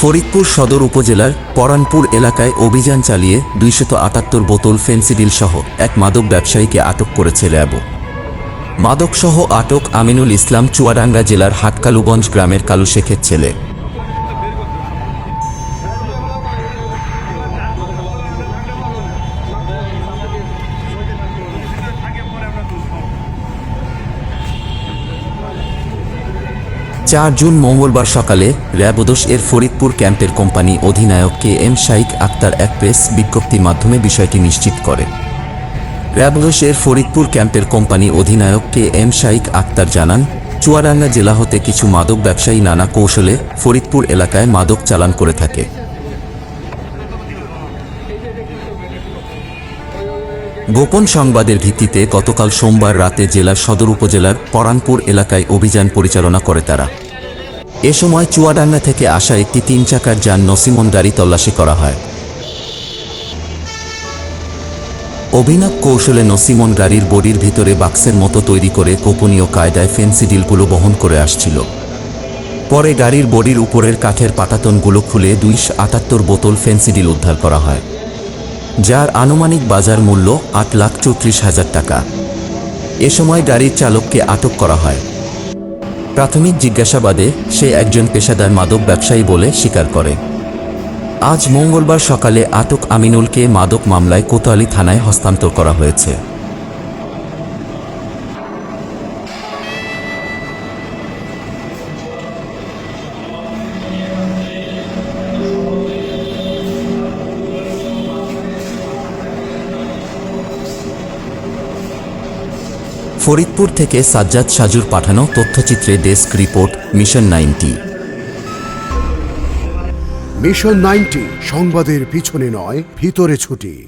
ফরিদপুর সদর উপজেলার পরানপুর এলাকায় অভিযান চালিয়ে দুইশত আটাত্তর বোতল ফেন্সিডিল সহ এক মাদক ব্যবসায়ীকে আটক করেছে র্যাব। মাদকসহ আটক আমিনুল ইসলাম চুয়াডাঙ্গা জেলার হাটকালুগঞ্জ গ্রামের কালুশেখের ছেলে। চার জুন মঙ্গলবার সকালে র্যাবদোস এর ফরিদপুর ক্যাম্পের কোম্পানি অধিনায়ক কে এম শাইক আক্তার এক প্রেস বিজ্ঞপ্তির মাধ্যমে বিষয়টি নিশ্চিত করে। র্যাবদোস এর ফরিদপুর ক্যাম্পের কোম্পানি অধিনায়ক কে এম শাইক আক্তার জানান, চুয়াডাঙ্গা জেলা হতে কিছু মাদক ব্যবসায়ী নানা কৌশলে ফরিদপুর এলাকায় মাদক চালান করে থাকে। গোপন সংবাদের ভিত্তিতে গতকাল সোমবার রাতে জেলার সদর উপজেলার পরানপুর এলাকায় অভিযান পরিচালনা করে তারা। এ সময় চুয়াডাঙ্গা থেকে আসা একটি তিন চাকার যান নসিমন গাড়ি তল্লাশি করা হয়। অভিনব কৌশলে নসিমন গাড়ির বডির ভিতরে বাক্সের মতো তৈরি করে গোপনীয় কায়দায় ফেন্সিডিলগুলো বহন করে আসছিল। পরে গাড়ির বডির উপরের কাঠের পাতাতনগুলো খুলে দুইশ আটাত্তর বোতল ফেন্সিডিল উদ্ধার করা হয়। যার আনুমানিক বাজার মূল্য আট লাখ চৌত্রিশ হাজার টাকা। এ সময় গাড়ির চালককে আটক করা হয়। প্রাথমিক জিজ্ঞাসাবাদে সে একজন পেশাদার মাদক ব্যবসায়ী বলে স্বীকার করে। আজ মঙ্গলবার সকালে আটক আমিনুলকে মাদক মামলায় কোতোয়ালি থানায় হস্তান্তর করা হয়েছে। ফরিদপুর থেকে সাজ্জাদ সাজুর পাঠানো তথ্যচিত্রে desk report, mission ninety. Mission ninety, সংবাদের পিছনে নয়, ভিতরে ছুটি।